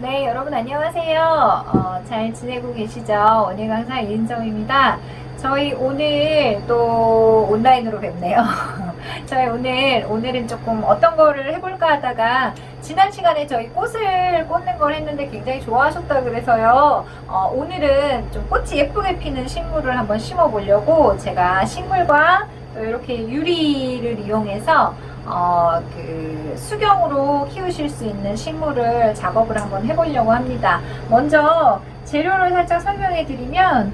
네, 여러분 안녕하세요. 어, 잘 지내고 계시죠? 오늘 강사 이은정입니다. 저희 오늘 또 온라인으로 뵙네요. 저희 오늘, 오늘은 조금 어떤 거를 해볼까 하다가 지난 시간에 저희 꽃을 꽂는 걸 했는데 굉장히 좋아하셨다 그래서요. 어, 오늘은 좀 꽃이 예쁘게 피는 식물을 한번 심어 보려고 제가 식물과 또 이렇게 유리를 이용해서 어, 그 수경으로 키우실 수 있는 식물을 작업을 한번 해보려고 합니다. 먼저 재료를 살짝 설명해 드리면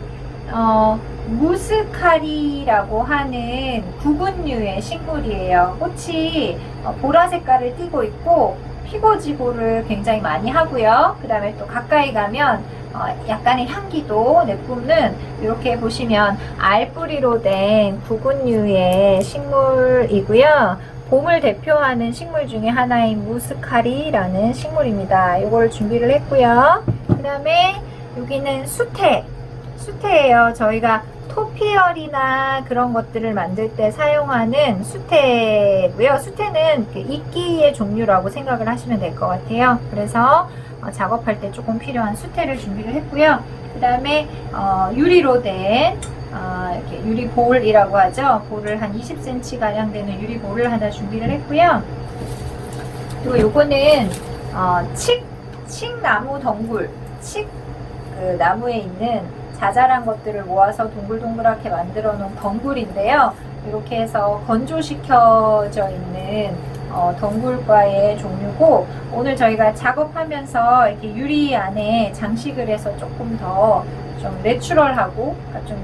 어, 무스카리라고 하는 구근류의 식물이에요. 꽃이 어, 보라 색깔을 띠고 있고 피고지고를 굉장히 많이 하고요. 그 다음에 또 가까이 가면 어, 약간의 향기도 내뿜는 이렇게 보시면 알뿌리로 된 구근류의 식물이고요. 봄을 대표하는 식물 중에 하나인 무스카리라는 식물입니다. 이거를 준비를 했고요. 그 다음에 여기는 수태. 수태예요. 저희가 토피얼이나 그런 것들을 만들 때 사용하는 수태고요. 수태는 그 이끼의 종류라고 생각을 하시면 될 것 같아요. 그래서 어, 작업할 때 조금 필요한 수태를 준비를 했고요. 그 다음에 어, 유리로 된 어, 이렇게 유리 볼이라고 하죠. 볼을 한 20cm 가량 되는 유리 볼을 하나 준비를 했고요. 그리고 요거는 어, 칡, 칡 나무 덩굴, 칡 그 나무에 있는 자잘한 것들을 모아서 동글동글하게 만들어 놓은 덩굴인데요. 이렇게 해서 건조시켜져 있는 어, 덩굴과의 종류고 오늘 저희가 작업하면서 이렇게 유리 안에 장식을 해서 조금 더 좀 내추럴하고 그러니까 좀,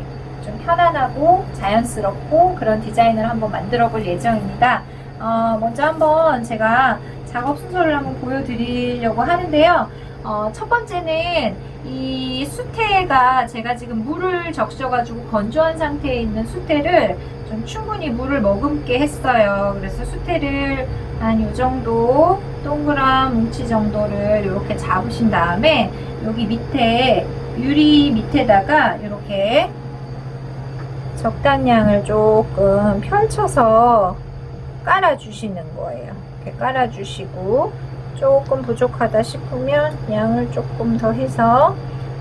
좀 편안하고 자연스럽고 그런 디자인을 한번 만들어 볼 예정입니다. 어, 먼저 한번 제가 작업 순서를 한번 보여드리려고 하는데요. 어, 첫 번째는 이 수태가 제가 지금 물을 적셔가지고 건조한 상태에 있는 수태를 좀 충분히 물을 머금게 했어요. 그래서 수태를 한 이 정도 동그란 뭉치 정도를 이렇게 잡으신 다음에 여기 밑에 유리 밑에다가 이렇게 적당량을 조금 펼쳐서 깔아주시는 거예요. 이렇게 깔아주시고 조금 부족하다 싶으면 양을 조금 더 해서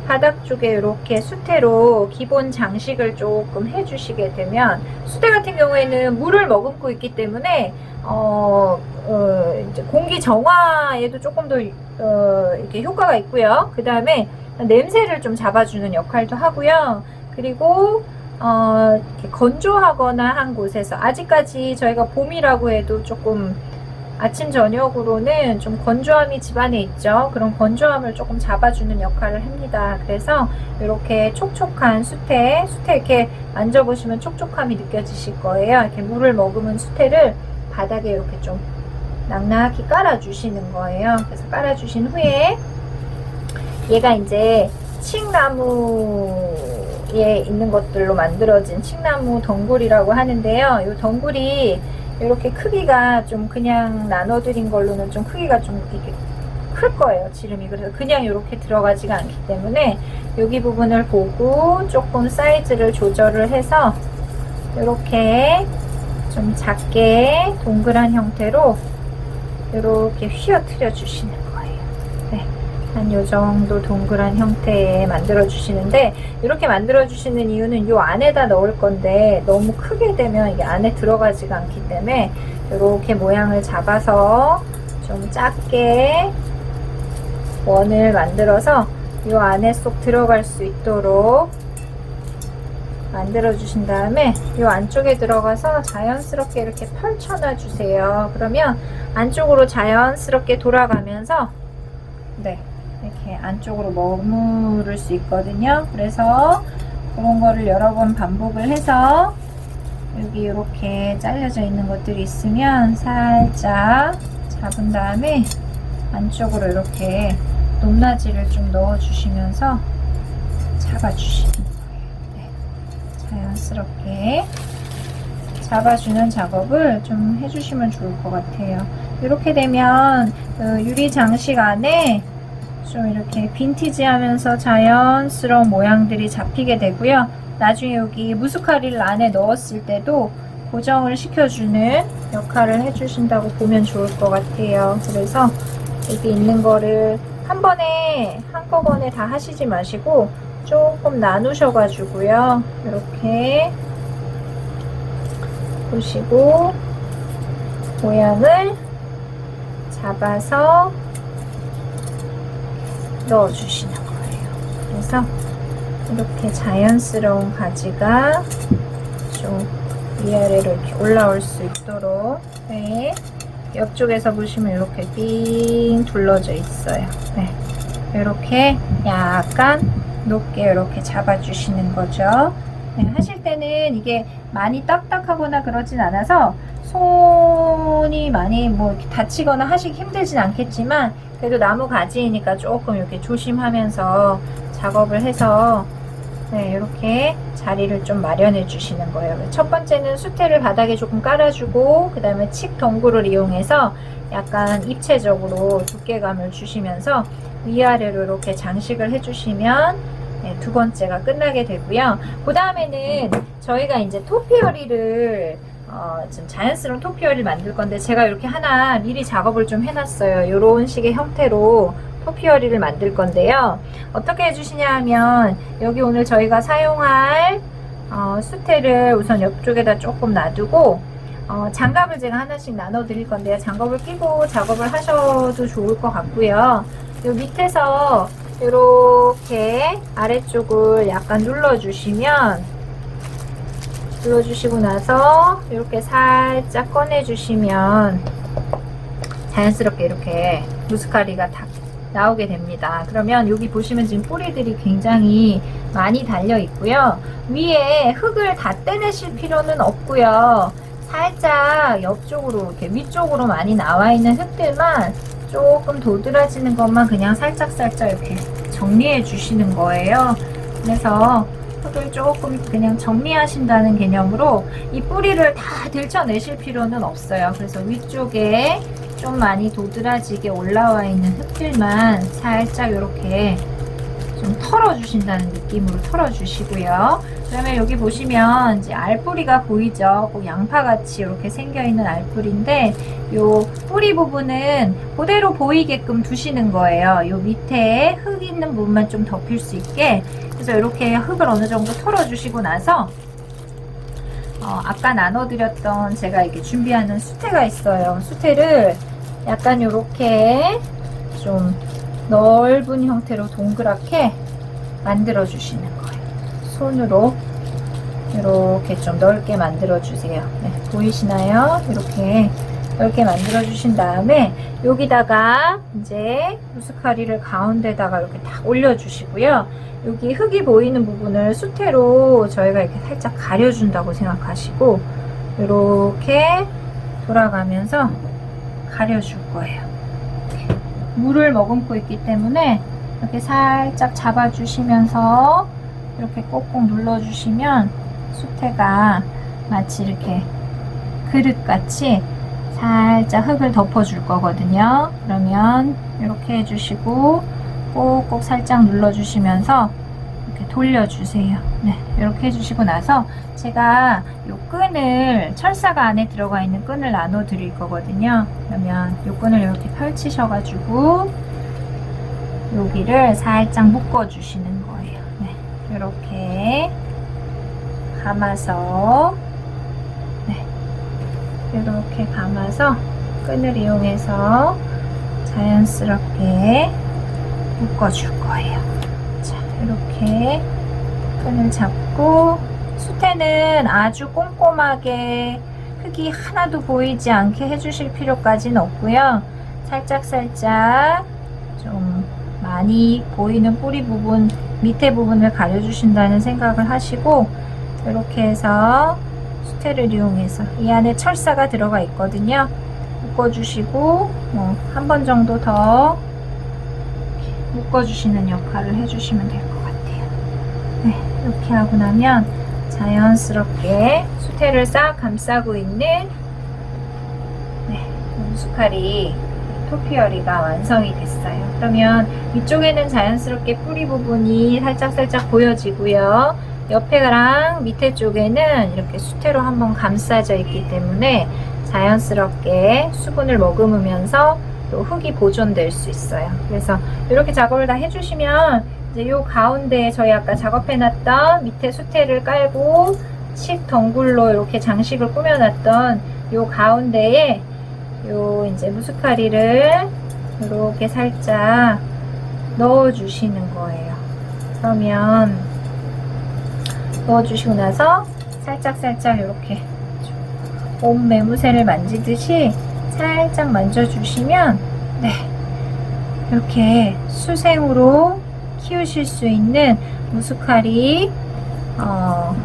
바닥 쪽에 이렇게 수태로 기본 장식을 조금 해주시게 되면 수태 같은 경우에는 물을 머금고 있기 때문에 어, 어, 이제 공기 정화에도 조금 더 어, 이렇게 효과가 있고요. 그 다음에 냄새를 좀 잡아주는 역할도 하고요. 그리고 어, 건조하거나 한 곳에서 아직까지 저희가 봄이라고 해도 조금 아침 저녁으로는 좀 건조함이 집안에 있죠. 그런 건조함을 조금 잡아주는 역할을 합니다. 그래서 이렇게 촉촉한 수태, 수태 이렇게 만져보시면 촉촉함이 느껴지실 거예요. 이렇게 물을 머금은 수태를 바닥에 이렇게 좀 낭낙히 깔아주시는 거예요. 그래서 깔아주신 후에 얘가 이제 칡나무에 있는 것들로 만들어진 칡나무 덩굴이라고 하는데요. 이 덩굴이 이렇게 크기가 좀 그냥 나눠드린 걸로는 좀 크기가 좀 이렇게 클 거예요 지름이 그래서 그냥 이렇게 들어가지가 않기 때문에 여기 부분을 보고 조금 사이즈를 조절을 해서 이렇게 좀 작게 동그란 형태로 이렇게 휘어트려 주시는 네. 한 요 정도 동그란 형태에 만들어 주시는데 이렇게 만들어 주시는 이유는 요 안에다 넣을 건데 너무 크게 되면 이게 안에 들어가지가 않기 때문에 이렇게 모양을 잡아서 좀 작게 원을 만들어서 요 안에 쏙 들어갈 수 있도록 만들어 주신 다음에 요 안쪽에 들어가서 자연스럽게 이렇게 펼쳐놔 주세요. 그러면 안쪽으로 자연스럽게 돌아가면서 네 이렇게 안쪽으로 머무를 수 있거든요. 그래서 그런 거를 여러 번 반복을 해서 여기 이렇게 잘려져 있는 것들이 있으면 살짝 잡은 다음에 안쪽으로 이렇게 높낮이를 좀 넣어 주시면서 잡아주시는 거예요. 네. 자연스럽게 잡아주는 작업을 좀 해주시면 좋을 것 같아요. 이렇게 되면 그 유리 장식 안에 좀 이렇게 빈티지 하면서 자연스러운 모양들이 잡히게 되고요. 나중에 여기 무스카리를 안에 넣었을 때도 고정을 시켜주는 역할을 해주신다고 보면 좋을 것 같아요. 그래서 여기 있는 거를 한 번에 한꺼번에 다 하시지 마시고 조금 나누셔가지고요. 이렇게 보시고 모양을 잡아서 넣어주시는 거예요. 그래서 이렇게 자연스러운 가지가 좀 위아래로 이렇게 올라올 수 있도록 네. 옆쪽에서 보시면 이렇게 삥 둘러져 있어요. 네. 이렇게 약간 높게 이렇게 잡아주시는 거죠. 네, 하실 때는 이게 많이 딱딱하거나 그러진 않아서 손이 많이 뭐 다치거나 하시기 힘들진 않겠지만 그래도 나무 가지이니까 조금 이렇게 조심하면서 작업을 해서 네, 이렇게 자리를 좀 마련해 주시는 거예요. 첫 번째는 수태를 바닥에 조금 깔아주고 그 다음에 칡 덩굴을 이용해서 약간 입체적으로 두께감을 주시면서 위아래로 이렇게 장식을 해주시면 네, 두 번째가 끝나게 되고요. 그 다음에는 저희가 이제 토피어리를 어, 좀 자연스러운 토피어리를 만들 건데 제가 이렇게 하나 미리 작업을 좀 해놨어요. 이런 식의 형태로 토피어리를 만들 건데요. 어떻게 해주시냐 하면 여기 오늘 저희가 사용할 어, 수태를 우선 옆쪽에다 조금 놔두고 어, 장갑을 제가 하나씩 나눠 드릴 건데요. 장갑을 끼고 작업을 하셔도 좋을 것 같고요. 요 밑에서 이렇게 아래쪽을 약간 눌러주시면 눌러주시고 나서 이렇게 살짝 꺼내주시면 자연스럽게 이렇게 무스카리가 다 나오게 됩니다. 그러면 여기 보시면 지금 뿌리들이 굉장히 많이 달려 있고요. 위에 흙을 다 떼내실 필요는 없고요. 살짝 옆쪽으로 이렇게 위쪽으로 많이 나와 있는 흙들만 조금 도드라지는 것만 그냥 살짝살짝 이렇게 정리해 주시는 거예요. 그래서 흙을 조금 그냥 정리하신다는 개념으로 이 뿌리를 다 들쳐내실 필요는 없어요. 그래서 위쪽에 좀 많이 도드라지게 올라와 있는 흙들만 살짝 이렇게 좀 털어주신다는 느낌으로 털어주시고요. 그러면 여기 보시면 이제 알뿌리가 보이죠? 꼭 양파같이 이렇게 생겨있는 알뿌리인데 요 뿌리 부분은 그대로 보이게끔 두시는 거예요. 요 밑에 흙 있는 부분만 좀 덮일 수 있게 그래서 이렇게 흙을 어느 정도 털어주시고 나서 어, 아까 나눠드렸던 제가 이렇게 준비하는 수태가 있어요. 수태를 약간 이렇게 좀 넓은 형태로 동그랗게 만들어 주시는 거예요. 손으로 이렇게 좀 넓게 만들어 주세요. 네, 보이시나요? 이렇게 넓게 만들어 주신 다음에 여기다가 이제 무스카리를 가운데다가 이렇게 딱 올려 주시고요. 여기 흙이 보이는 부분을 수태로 저희가 이렇게 살짝 가려 준다고 생각하시고 이렇게 돌아가면서 가려 줄 거예요. 이렇게. 물을 머금고 있기 때문에 이렇게 살짝 잡아 주시면서 이렇게 꼭꼭 눌러주시면 수태가 마치 이렇게 그릇같이 살짝 흙을 덮어줄 거거든요. 그러면 이렇게 해주시고 꼭꼭 살짝 눌러주시면서 이렇게 돌려주세요. 네, 이렇게 해주시고 나서 제가 이 끈을 철사가 안에 들어가 있는 끈을 나눠 드릴 거거든요. 그러면 이 끈을 이렇게 펼치셔가지고 여기를 살짝 묶어 주시는 거예요. 네, 이렇게 감아서 네, 이렇게 감아서 끈을 이용해서 자연스럽게 묶어줄 거예요. 자, 이렇게 끈을 잡고 수태는 아주 꼼꼼하게 흙이 하나도 보이지 않게 해주실 필요까지는 없고요. 살짝살짝 좀 많이 보이는 뿌리 부분, 밑에 부분을 가려주신다는 생각을 하시고 이렇게 해서 수태를 이용해서 이 안에 철사가 들어가 있거든요. 묶어주시고 뭐 한 번 정도 더 묶어주시는 역할을 해주시면 될 것 같아요. 네, 이렇게 하고 나면 자연스럽게 수태를 싹 감싸고 있는 네, 무스카리 토피어리가 완성이 됐어요. 그러면 위쪽에는 자연스럽게 뿌리 부분이 살짝살짝 보여지고요. 옆에랑 밑에 쪽에는 이렇게 수태로 한번 감싸져 있기 때문에 자연스럽게 수분을 머금으면서 또 흙이 보존될 수 있어요. 그래서 이렇게 작업을 다 해주시면 이제 요 가운데 저희 아까 작업해놨던 밑에 수태를 깔고 칡 덩굴로 이렇게 장식을 꾸며놨던 요 가운데에 요 이제 무스카리를 이렇게 살짝 넣어 주시는 거예요. 그러면 넣어 주시고 나서 살짝 살짝 이렇게 온 매무새를 만지듯이 살짝 만져 주시면 네 이렇게 수생으로 키우실 수 있는 무스카리 어,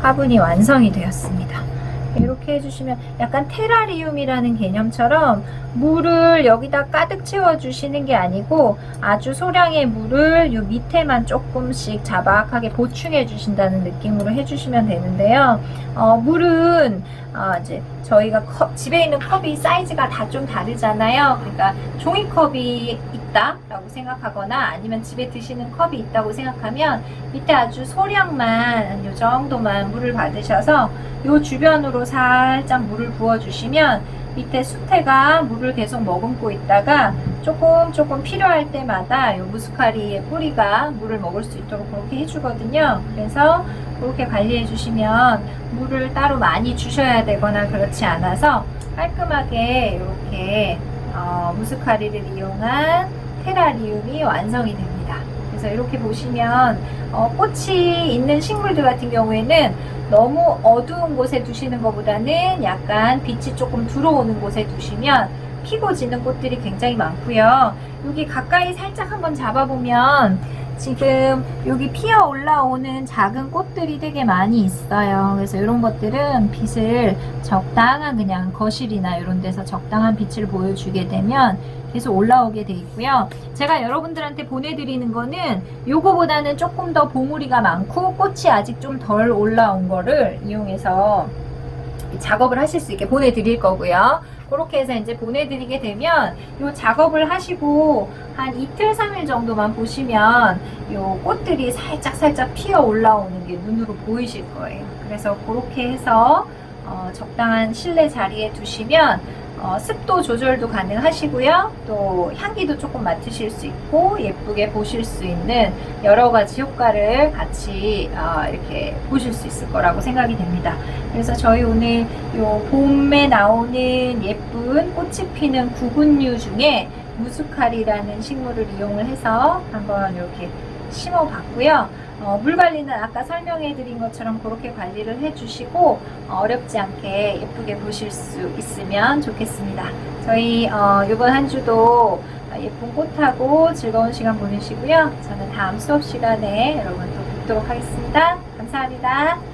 화분이 완성이 되었습니다. 이렇게 해주시면 약간 테라리움이라는 개념처럼 물을 여기다 가득 채워주시는 게 아니고 아주 소량의 물을 요 밑에만 조금씩 자박하게 보충해 주신다는 느낌으로 해주시면 되는데요. 어, 물은 어, 이제 저희가 컵, 집에 있는 컵이 사이즈가 다 좀 다르잖아요. 그러니까 종이컵이 있다라고 생각하거나 아니면 집에 드시는 컵이 있다고 생각하면 밑에 아주 소량만 요 정도만 물을 받으셔서 요 주변으로 살짝 물을 부어주시면 밑에 수태가 물을 계속 머금고 있다가 조금 조금 필요할 때마다 요 무스카리의 뿌리가 물을 먹을 수 있도록 그렇게 해주거든요. 그래서 그렇게 관리해 주시면 물을 따로 많이 주셔야 되거나 그렇지 않아서 깔끔하게 이렇게 어, 무스카리를 이용한 테라리움이 완성이 됩니다. 그래서 이렇게 보시면 어, 꽃이 있는 식물들 같은 경우에는 너무 어두운 곳에 두시는 것보다는 약간 빛이 조금 들어오는 곳에 두시면 피고 지는 꽃들이 굉장히 많고요. 여기 가까이 살짝 한번 잡아보면 지금 여기 피어 올라오는 작은 꽃들이 되게 많이 있어요. 그래서 이런 것들은 빛을 적당한 그냥 거실이나 이런 데서 적당한 빛을 보여주게 되면 계속 올라오게 돼 있고요. 제가 여러분들한테 보내드리는 거는 요거보다는 조금 더 봉우리가 많고 꽃이 아직 좀 덜 올라온 거를 이용해서 작업을 하실 수 있게 보내드릴 거고요. 그렇게 해서 이제 보내드리게 되면 요 작업을 하시고 한 이틀, 3일 정도만 보시면 요 꽃들이 살짝 살짝 피어 올라오는 게 눈으로 보이실 거예요. 그래서 그렇게 해서 어, 적당한 실내 자리에 두시면 어, 습도 조절도 가능하시고요. 또 향기도 조금 맡으실 수 있고 예쁘게 보실 수 있는 여러 가지 효과를 같이 어, 이렇게 보실 수 있을 거라고 생각이 됩니다. 그래서 저희 오늘 요 봄에 나오는 예쁜 꽃이 피는 구근류 중에 무스칼이라는 식물을 이용을 해서 한번 이렇게 심어 봤고요. 어, 물 관리는 아까 설명해 드린 것처럼 그렇게 관리를 해 주시고 어, 어렵지 않게 예쁘게 보실 수 있으면 좋겠습니다. 저희 어, 이번 한 주도 예쁜 꽃하고 즐거운 시간 보내시고요. 저는 다음 수업 시간에 여러분 또 뵙도록 하겠습니다. 감사합니다.